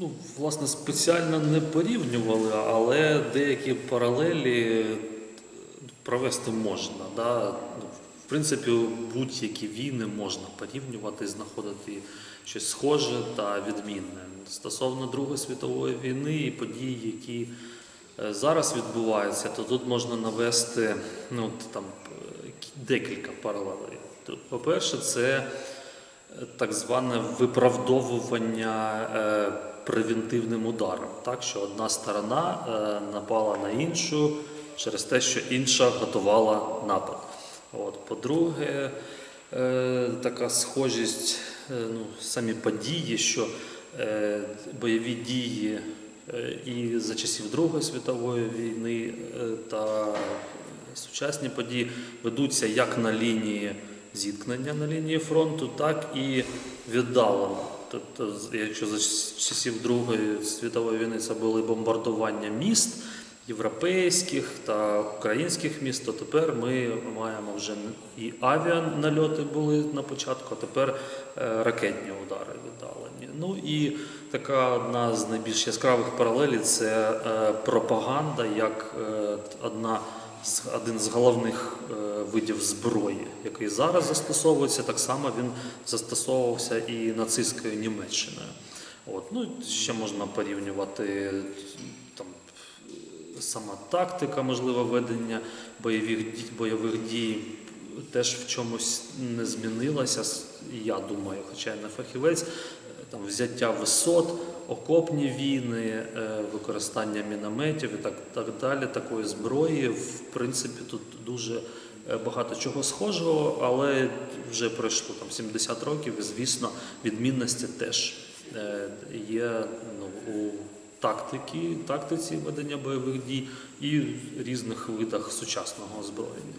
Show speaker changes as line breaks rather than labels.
Ну, власне, спеціально не порівнювали, але деякі паралелі провести можна. Да? Ну, В принципі, будь-які війни можна порівнювати, знаходити щось схоже та відмінне. Стосовно Другої світової війни і подій, які е, зараз відбуваються, то тут можна навести ну, там, е, декілька паралелей. По-перше, це е, так зване виправдовування е, превентивним ударом, так що одна сторона е, напала на іншу через те, що інша готувала напад. От. По-друге, е, така схожість, е, ну, самі події, що е, бойові дії е, і за часів Другої світової війни е, та сучасні події ведуться як на лінії зіткнення на лінії фронту, так і віддалено. Тобто, якщо за часів Другої світової війни це були бомбардування міст європейських та українських міст, то тепер ми маємо вже і авіанальоти були на початку, а тепер е, ракетні удари віддалені. Ну і така одна з найбільш яскравих паралелей це е, пропаганда як е, одна один з головних е, видів зброї, який зараз застосовується, так само він застосовувався і нацистською Німеччиною. От. Ну, ще можна порівнювати там, сама тактика, можливо, ведення бойових, дій- бойових дій теж в чомусь не змінилася. Я думаю, хоча я не фахівець, е, там взяття висот, окопні війни, е, використання мінометів і так, так далі, такої зброї. В принципі, тут дуже е, багато чого схожого, але вже пройшло там 70 років, і звісно, відмінності теж е, є ну, у тактики, тактиці ведення бойових дій і різних видах сучасного озброєння.